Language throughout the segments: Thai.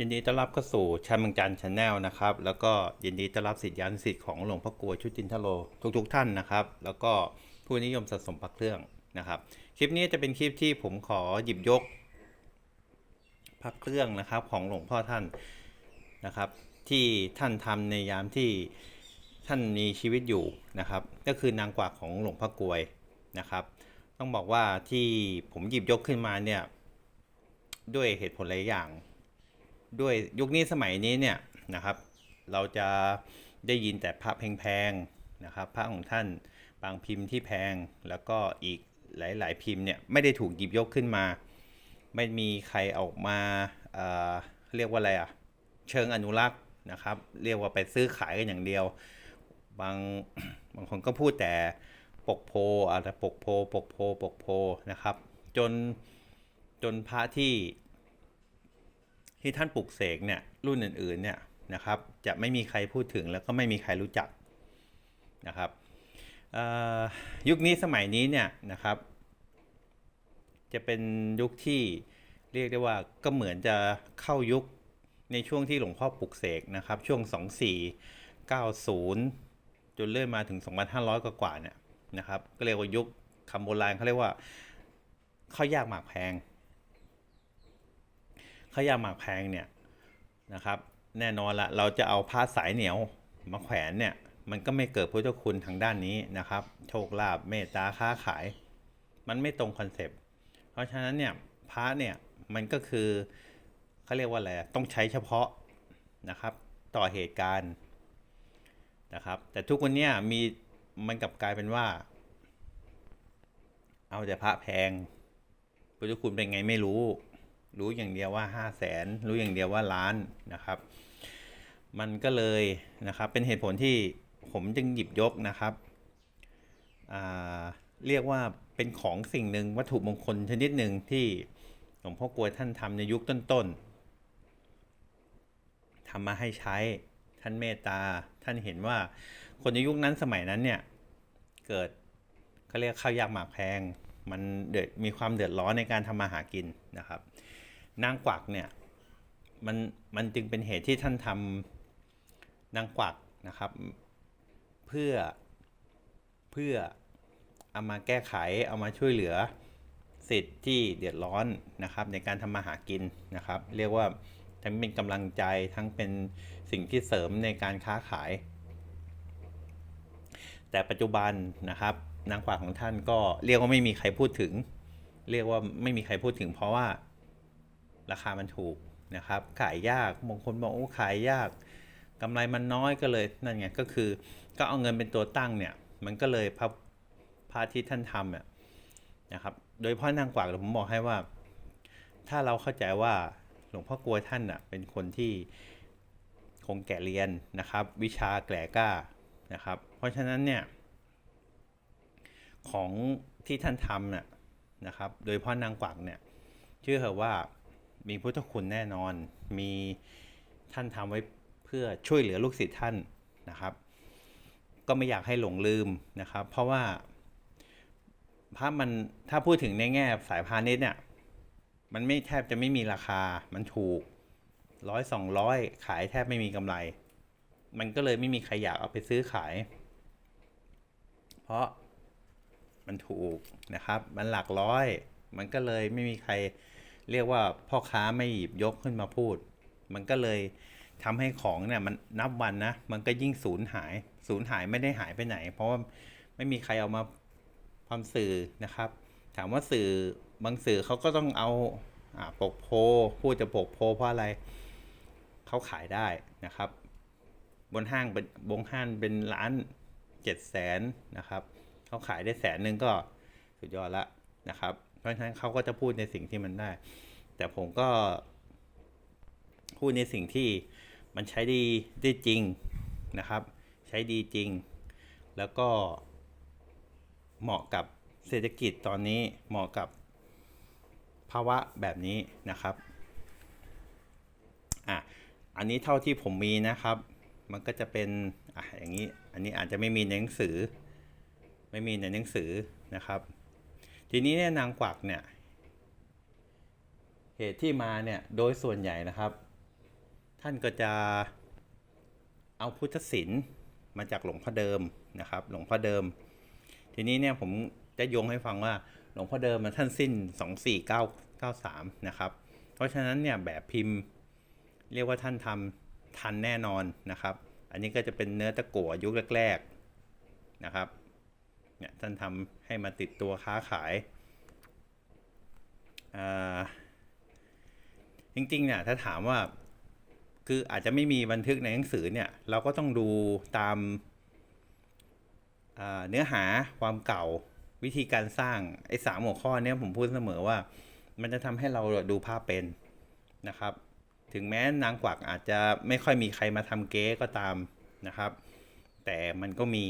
ยินดีต้อนรับเข้าสู่ชาเมังจันชาแนลนะครับ แล้วก็ยินดีต้อนรับสิทธิยานุสิทธิ์ของหลวงพ่อกลวยชุตินทโลทุกๆทท่านนะครับ แล้วก็ผู้นิยมสะสมพระเครื่องนะครับ คลิปนี้จะเป็นคลิปที่ผมขอหยิบยกพระเครื่องนะครับของหลวงพ่อท่านนะครับ ที่ท่านทำในยามที่ท่านมีชีวิตอยู่นะครับ ก็คือนางกวักของหลวงพ่อกลวยนะครับ ต้องบอกว่าที่ผมหยิบยกขึ้นมาเนี่ยด้วยเหตุผลหลายอย่าง ด้วยยุคนี้สมัยนี้เนี่ยนะครับ เราจะได้ยินแต่พระแพงๆนะครับพระของท่านบางพิมพ์ที่แพงแล้วก็อีกหลาย ๆ พิมพ์เนี่ยไม่ได้ถูกหยิบยกขึ้นมา ไม่มีใครออกมาเเรียกว่าอะไรอะเชิงอนุรักษ์นะครับ เรียกว่าไปซื้อขายกันอย่างเดียว บางบางคนก็พูดแต่ปกโพอะไรปกโพปกโพปกโพนะครับ จนจนพระที่ ที่ท่านปลุกเสกเนี่ยรุ่นอื่นๆเนี่ยนะครับจะไม่มีใครพูดถึงแล้วก็ไม่มีใครรู้จักนะครับยุคนี้สมัยนี้เนี่ยนะครับ จะเป็นยุคที่เรียกได้ว่าก็เหมือนจะเข้ายุคในช่วงที่หลวงพ่อปลุกเสกนะครับ ช่วง 2490 จนเลื่อยมาถึง 2,500 กว่ากว่าๆเนี่ยนะครับ ก็เรียกว่ายุคคำโบราณเขาเรียกว่าข้าวยากหมากแพง ข้าวยาหมากแพงเนี่ยนะครับแน่นอนละเราจะเอาผ้าสายเหนียวมาแขวนเนี่ยมันก็ไม่เกิดพุทธคุณทางด้านนี้นะครับ โชคลาภเมตตาค้าขาย มันไม่ตรงคอนเซปต์เพราะฉะนั้นเนี่ยพระเนี่ยมันก็คือเขาเรียกว่าอะไรต้องใช้เฉพาะนะครับต่อเหตุการณ์นะครับแต่ทุกวันนี้มีมันกลับกลายเป็นว่า เอาแต่พระแพงพุทธคุณเป็นไงไม่รู้ รู้อย่างเดียวว่าห้าแสนรู้อย่างเดียวว่าล้านนะครับ มันก็เลยนะครับเป็นเหตุผลที่ผมจึงหยิบยกนะครับเรียกว่าเป็นของสิ่งหนึ่งวัตถุมงคลชนิดหนึ่งที่หลวงพ่อกลวยท่านทำในยุคต้นๆทำมาให้ใช้ท่านเมตตาท่านเห็นว่าคนในยุคนั้นสมัยนั้นเนี่ยเกิดเขาเรียกข้าวยากหมากแพง มันเดือดมีความเดือดร้อนในการทำมาหากินนะครับ นางกวักเนี่ยมันมันจึงเป็นเหตุที่ท่านทำนางกวักนะครับ เพื่อเพื่อเอามาแก้ไขเอามาช่วยเหลือสิทธิ์ที่เดือดร้อนนะครับ ในการทำมาหากินนะครับ เรียกว่าทั้งเป็นกำลังใจทั้งเป็นสิ่งที่เสริมในการค้าขาย แต่ปัจจุบันนะครับ นางกวักของท่านก็เรียกว่าไม่มีใครพูดถึง เรียกว่าไม่มีใครพูดถึง เพราะว่า ราคามันถูกนะครับ ขายยากบางคนบอกโอ้ขายยากกำไรมันน้อยก็เลยนั่นไงก็คือก็เอาเงินเป็นตัวตั้งเนี่ย มันก็เลยพระพระที่ท่านทำเนี่ยนะครับ โดยพ่อนางกวักผมบอกให้ว่า ถ้าเราเข้าใจว่าหลวงพ่อกลวท่านอะเป็นคนที่คงแก่เรียนนะครับ วิชาแกล่กล้านะครับ เพราะฉะนั้นเนี่ยของที่ท่านทำน่ะนะครับ โดยพ่อนางกวักเนี่ยเชื่อเถอะว่า มีพุทธคุณแน่นอน มีท่านทำไว้เพื่อช่วยเหลือลูกศิษย์ท่านนะครับ ก็ไม่อยากให้หลงลืมนะครับ เพราะว่าพระมันถ้าพูดถึงในแง่สายพาณิชย์เนี่ยมันไม่แทบจะไม่มีราคา มันถูกร้อยสองร้อยขายแทบไม่มีกำไร มันก็เลยไม่มีใครอยากเอาไปซื้อขาย เพราะมันถูกนะครับ มันหลักร้อย มันก็เลยไม่มีใคร เรียกว่าพ่อค้าไม่หยิบยกขึ้นมาพูด มันก็เลยทำให้ของเนี่ยมันนับวันนะ มันก็ยิ่งสูญหายสูญหายไม่ได้หายไปไหน เพราะว่าไม่มีใครเอามาความสื่อนะครับ ถามว่าสื่อบางสื่อเขาก็ต้องเอาอปกโพพูดจะปกโพเพราะอะไรเขาขายได้นะครับ บนห้างเป็นบงห้างเป็นล้านเจ็ดแสนนะครับเขาขายได้แสนหนึ่งก็สุดยอดละนะครับ เพราะฉะนั้นเขาก็จะพูดในสิ่งที่มันได้ แต่ผมก็พูดในสิ่งที่มันใช้ดีได้จริงนะครับ ใช้ดีจริง แล้วก็เหมาะกับเศรษฐกิจตอนนี้เหมาะกับภาวะแบบนี้นะครับอะอันนี้เท่าที่ผมมีนะครับ มันก็จะเป็นอะอย่างนี้ อันนี้อาจจะไม่มีในหนังสือ ไม่มีในหนังสือนะครับ ทีนี้เนี่ยนางกวักเนี่ยเหตุที่มาเนี่ยโดยส่วนใหญ่นะครับ ท่านก็จะเอาพุทธศิลป์มาจากหลวงพ่อเดิมนะครับ หลวงพ่อเดิม ทีนี้เนี่ยผมจะโยงให้ฟังว่าหลวงพ่อเดิมมันท่านสิ้น 24993 นะครับ เพราะฉะนั้นเนี่ยแบบพิมพ์เรียกว่าท่านทำทันแน่นอนนะครับ อันนี้ก็จะเป็นเนื้อตะกั่วยุคแรกๆนะครับ เนี่ยท่านทำให้มาติดตัวค้าขายาจริงๆเนี่ยถ้าถามว่าคืออาจจะไม่มีบันทึกในหนังสือเนี่ยเราก็ต้องดูตามาเนื้อหาความเก่าวิธีการสร้างไอ้สามหัวข้อเนี้ยผมพูดเสมอว่า มันจะทำให้เราดูภาพเป็นนะครับ ถึงแม้นางกวักอาจจะไม่ค่อยมีใครมาทำเก๊ก็ตามนะครับ แต่มันก็มี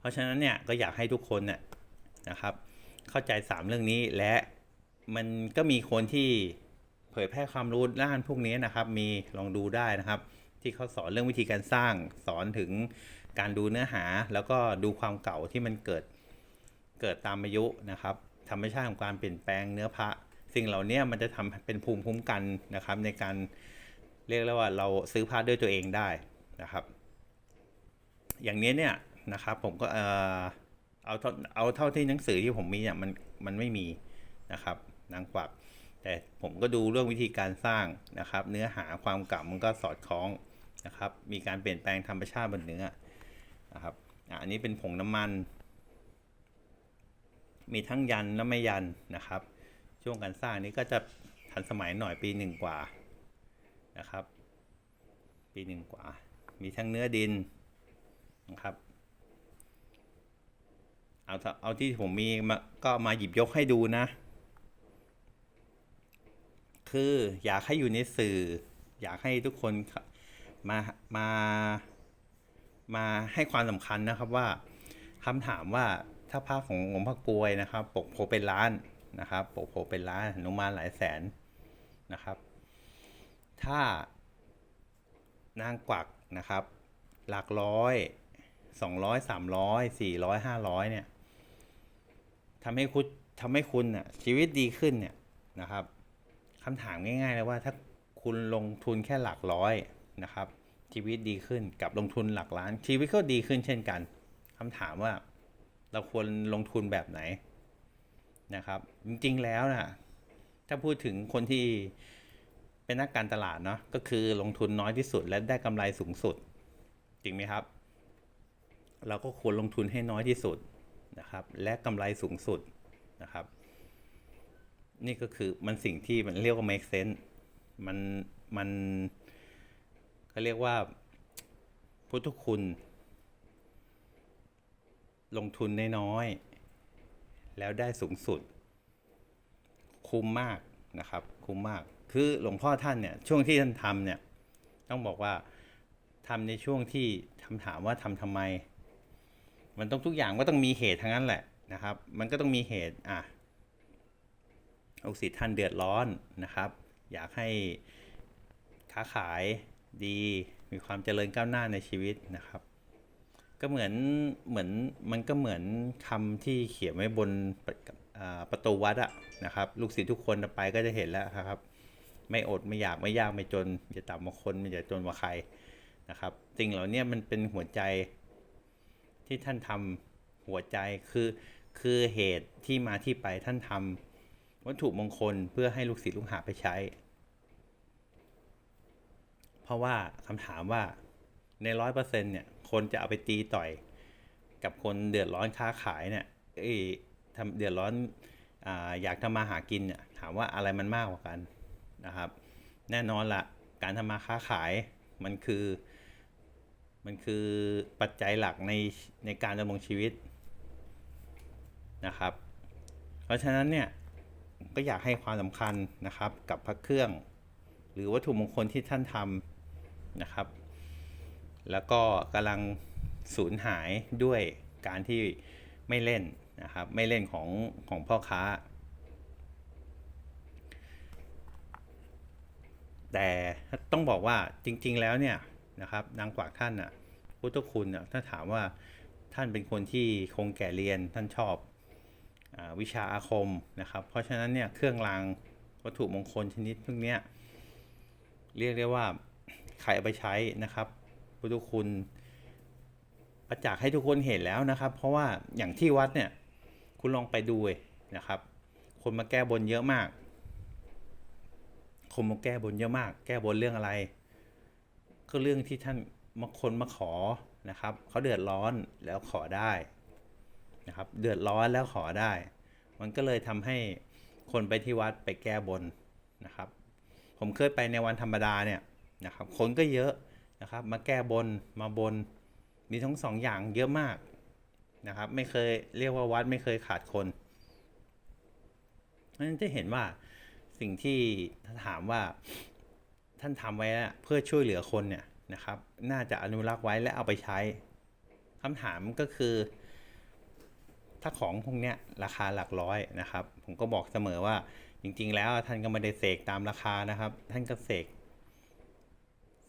เพราะฉะนั้นเนี่ยก็อยากให้ทุกคนน่ยนะครับ เข้าใจสามเรื่องนี้และมันก็มีคนที่เผยแพร่ความรู้ด้านพวกนี้นะครับ มีลองดูได้นะครับ ที่เขาสอนเรื่องวิธีการสร้างสอนถึงการดูเนื้อหา แล้วก็ดูความเก่าที่มันเกิดเกิดตามอายุนะครับธรรมชาติของการเปลี่ยนแปลงเนื้อพระ สิ่งเหล่านี้มันจะทำเป็นภูมิคุ้มกันนะครับ ในการเรียกแล้วว่าเราซื้อพระด้วยตัวเองได้นะครับ อย่างนี้เนี่ย นะครับ ผมก็เออเอาเท่าเอาเท่าที่หนังสือที่ผมมีเนี่ยมันมันไม่มีนะครับนางกวักแต่ผมก็ดูเรื่องวิธีการสร้างนะครับ เนื้อหาความเก่ามันก็สอดคล้องนะครับ มีการเปลี่ยนแปลงธรรมชาติบนเนื้อนะครับอันนี้เป็นผงน้ำมัน มีทั้งยันและไม่ยันนะครับ ช่วงการสร้างนี้ก็จะทันสมัยหน่อยปีหนึ่งกว่านะครับ ปีหนึ่งกว่า มีทั้งเนื้อดินนะครับ เอาเอาที่ผมมีมาก็มาหยิบยกให้ดูนะ คืออยากให้อยู่ในสื่อ อยากให้ทุกคนมามามาให้ความสำคัญนะครับว่าคำถามว่าถ้าภาพของหลวงพ่อกลวยนะครับ ปกโพเป็นล้านนะครับ ปกโพเป็นล้านหนุมานหลายแสนนะครับ ถ้านางกวักนะครับ หลักร้อยสองร้อยสามร้อยสี่ร้อยห้าร้อยเนี่ย ทำให้คุณทำให้คุณน่ะชีวิตดีขึ้นเนี่ยนะครับคำถามง่ายๆเลยว่าถ้าคุณลงทุนแค่หลักร้อยนะครับ ชีวิตดีขึ้นกับลงทุนหลักล้าน ชีวิตก็ดีขึ้นเช่นกันคำถามว่าเราควรลงทุนแบบไหนนะครับ จริงๆแล้วนะถ้าพูดถึงคนที่เป็นนักการตลาดเนาะก็คือลงทุนน้อยที่สุดและได้กำไรสูงสุด จริงไหมครับ เราก็ควรลงทุนให้น้อยที่สุด นะครับ และกำไรสูงสุดนะครับ นี่ก็คือมันสิ่งที่มันเรียกว่า make sense มันมันเขาเรียกว่าพุทธคุณ ลงทุนน้อยๆแล้วได้สูงสุด คุ้มมากนะครับ คุ้มมาก คือหลวงพ่อท่านเนี่ย ช่วงที่ท่านทำเนี่ย ต้องบอกว่าทำในช่วงที่ทำถามว่าทำทำไม มันต้องทุกอย่างก็ต้องมีเหตุทั้งนั้นแหละนะครับ มันก็ต้องมีเหตุอะลูกศิษย์ท่านเดือดร้อนนะครับ อยากให้ค้าขายดีมีความเจริญก้าวหน้าในชีวิตนะครับ ก็เหมือนเหมือนมันก็เหมือนคำที่เขียนไว้บนประอ่าประตูวัดอะนะครับ ลูกศิษย์ทุกคนไปก็จะเห็นแล้วครับ ไม่อดไม่อยากไม่ยากไม่จนอย่าต่ำกว่าคนไม่อย่าจนกว่าใครนะครับสิ่งเหล่านี้มันเป็นหัวใจ ที่ท่านทำหัวใจคือคือเหตุที่มาที่ไปท่านทำวัตถุมงคลเพื่อให้ลูกศิษย์ลูกหาไปใช้ เพราะว่าคำถามว่าในร้อยเปอร์เซ็นเนี่ยคนจะเอาไปตีต่อย กับคนเดือดร้อนค้าขายเนี่ยเอ้ทำเดือดร้อนออยากทำมาหากินเนี่ยถามว่าอะไรมันมากกว่ากันนะครับ แน่นอนละการทำมาค้าขายมันคือ มันคือปัจจัยหลักในในการดำรงชีวิตนะครับ เพราะฉะนั้นเนี่ยก็อยากให้ความสำคัญนะครับกับพระเครื่อง หรือวัตถุมงคลที่ท่านทำนะครับ แล้วก็กำลังสูญหายด้วยการที่ไม่เล่นนะครับ ไม่เล่นของของพ่อค้า แต่ต้องบอกว่าจริงๆแล้วเนี่ย นะครับนางกวักท่านน่ะพุทธคุณน่ะถ้าถามว่าท่านเป็นคนที่คงแก่เรียนท่านชอบอวิชาอาคมนะครับ เพราะฉะนั้นเนี่ยเครื่องรางวัตถุมงคลชนิดพวกนี้เรียกได้ว่าใครเอาไปใช้นะครับพุทธคุณประจักษ์ให้ทุกคนเห็นแล้วนะครับ เพราะว่าอย่างที่วัดเนี่ยคุณลองไปดูนะครับ คนมาแก้บนเยอะมาก คนมาแก้บนเยอะมาก แก้บนเรื่องอะไร ก็เรื่องที่ท่านมาคนมาขอนะครับเขาเดือดร้อนแล้วขอได้นะครับ เดือดร้อนแล้วขอได้ มันก็เลยทำให้คนไปที่วัดไปแก้บนนะครับ ผมเคยไปในวันธรรมดาเนี่ยนะครับ คนก็เยอะนะครับ มาแก้บนมาบนมีทั้งสองอย่างเยอะมากนะครับ ไม่เคยเรียกว่าวัดไม่เคยขาดคนเพราะฉะนั้นจะเห็นว่าสิ่งที่ถ้าถามว่า ท่านทำไว้อะเพื่อช่วยเหลือคนเนี่ยนะครับ น่าจะอนุรักษ์ไว้และเอาไปใช้คำถามก็คือ ถ้าของพวกเนี้ยราคาหลักร้อยนะครับ ผมก็บอกเสมอว่าจริง ๆ แล้วท่านก็ไม่ได้เสกตามราคานะครับ ท่านก็เสก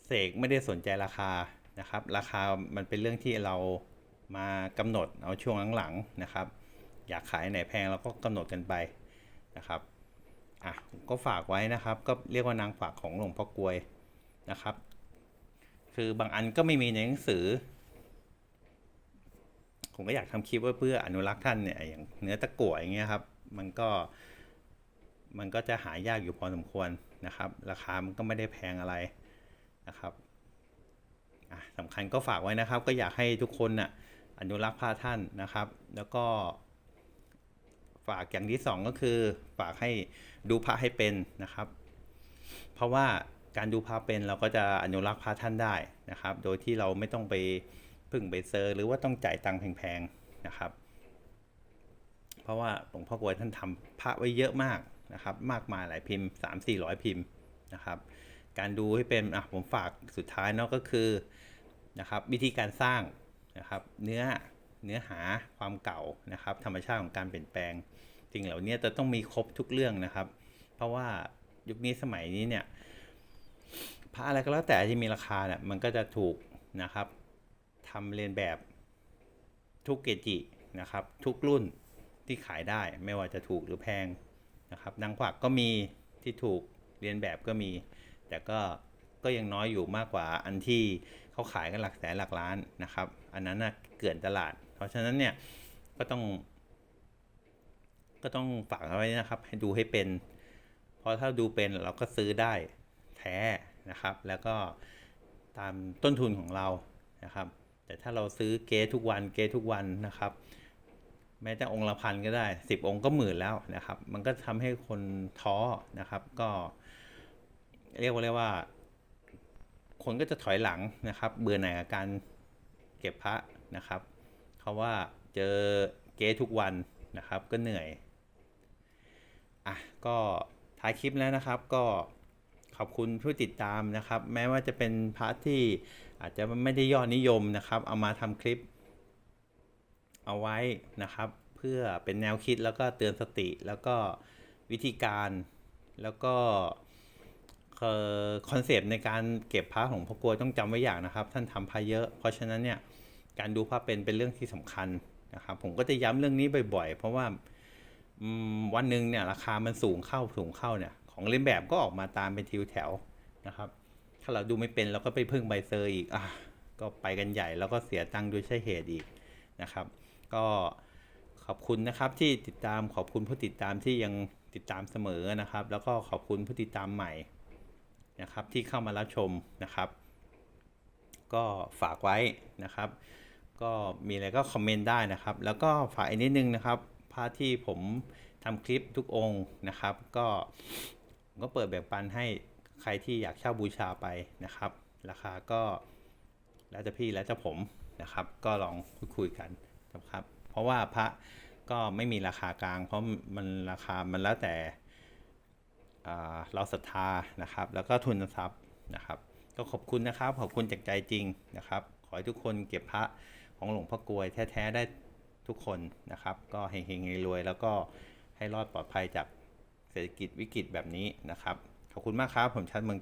เสกไม่ได้สนใจราคานะครับ ราคามันเป็นเรื่องที่เรามากำหนดเอาช่วงหลังๆนะครับ อยากขายไหนแพงเราก็กำหนดกันไปนะครับ อะก็ฝากไว้นะครับ ก็เรียกว่านางฝากของหลวงพ่อกลวยนะครับ คือบางอันก็ไม่มีในหนังสือ ผมก็อยากทำคลิปไว้เพื่ออนุรักษ์ท่านเนี่ยอย่างเนื้อตะกั่วอย่างเงี้ยครับ มันก็มันก็จะหายากอยู่พอสมควรนะครับ ราคามันก็ไม่ได้แพงอะไรนะครับสำคัญก็ฝากไว้นะครับ ก็อยากให้ทุกคนน่ะอนุรักษ์พระท่านนะครับ แล้วก็ ฝากอย่างที่สองก็คือ ฝากให้ดูพระให้เป็นนะครับ เพราะว่าการดูพระเป็นเราก็จะอนุรักษ์พระท่านได้นะครับ โดยที่เราไม่ต้องไปพึ่งไปเซอร์ หรือว่าต้องจ่ายตังค์แพงๆนะครับ เพราะว่าหลวงพ่อกวยท่านทำพระไว้เยอะมากนะครับ มากมายหลายพิมพ์ 3 4 0 0 พิมพ์นะครับ การดูให้เป็นอะผมฝากสุดท้ายเนาะก็คือนะครับวิธีการสร้างนะครับ เนื้อ เนื้อหาความเก่านะครับ ธรรมชาติของการเปลี่ยนแปลงสิ่งเหล่านี้จะต้องมีครบทุกเรื่องนะครับ เพราะว่ายุคนี้สมัยนี้เนี่ยพระอะไรก็แล้วแต่ที่มีราคาเนี่ยมันก็จะถูกนะครับทำเรียนแบบทุกเกจินะครับ ทุกรุ่นที่ขายได้ไม่ว่าจะถูกหรือแพงนะครับนางกวักก็มีที่ถูกเรียนแบบก็มี แต่ก็ก็ยังน้อยอยู่มากกว่าอันที่เขาขายกันหลักแสนหลักล้านนะครับ อันนั้นนะเกลื่อนตลาด ราะฉะนั้นเนี่ยก็ต้อง ก็ต้องฝากเอาไว้นะครับ ให้ดูให้เป็น เพราะถ้าดูเป็นเราก็ซื้อได้แท้นะครับ แล้วก็ตามต้นทุนของเรานะครับ แต่ถ้าเราซื้อเกทุกวันเกทุกวันนะครับแม้แต่องค์ละพันก็ได้สิบองค์ก็หมื่นแล้วนะครับ มันก็ทำให้คนท้อนะครับ ก็ เรียกว่าเรียกว่า คนก็จะถอยหลังนะครับ เบื่อหน่ายกับการเก็บพระนะครับ เพราะว่าเจอเกทุกวันนะครับก็เหนื่อยอะก็ท้ายคลิปแล้วนะครับก็ขอบคุณผู้ติดตามนะครับ แม้ว่าจะเป็นพาระที่อาจจะไม่ได้ยอดนิยมนะครับ เอามาทำคลิป เอาไว้นะครับ เพื่อเป็นแนวคิดแล้วก็เตือนสติแล้วก็วิธีการแล้วก็คอนเซปต์ในการเก็บพระของพ่อกลวยต้องจำไว้อย่างนะครับ ท่านทำพระเยอะ เพราะฉะนั้นเนี่ย การดูพระเป็นเป็นเรื่องที่สำคัญนะครับ ผมก็จะย้ำเรื่องนี้บ่อยๆ เพราะว่าวันหนึ่งเนี่ยราคามันสูงเข้าสูงเข้าเนี่ย ของเล่นแบบก็ออกมาตามเป็นทิวแถวนะครับ ถ้าเราดูไม่เป็นเราก็ไปพึ่งใบเซอร์อีกอะก็ไปกันใหญ่แล้วก็เสียตังค์โดยใช่เหตุอีกนะครับ ก็ขอบคุณนะครับที่ติดตามขอบคุณผู้ติดตามที่ยังติดตามเสมอนะครับ แล้วก็ขอบคุณผู้ติดตามใหม่นะครับที่เข้ามารับชมนะครับ ก็ฝากไว้นะครับ ก็มีอะไรก็คอมเมนต์ได้นะครับ แล้วก็ฝากอีกนิดนึงนะครับพระที่ผมทำคลิปทุกองค์นะครับ ก็ผมก็เปิดแบ่งปันให้ใครที่อยากเช่าบูชาไปนะครับ ราคาก็แล้วแต่พี่แล้วแต่ผมนะครับ ก็ลองคุยคยกันนะครับ เพราะว่าพระก็ไม่มีราคากลาง เพราะมันราคามันแล้วแต่เราศรัทธานะครับ แล้วก็ทุนทรัพย์นะครับ ก็ขอบคุณนะครับ ขอบคุณจากใจจริงนะครับ ขอให้ทุกคนเก็บพระ ของหลวงพ่อกลวยแท้ๆได้ทุกคนนะครับ ก็เฮงๆรวยๆแล้วก็ให้รอดปลอดภัยจากเศรษฐกิจวิกฤตแบบนี้นะครับ ขอบคุณมากครับ ผมชัดเมือง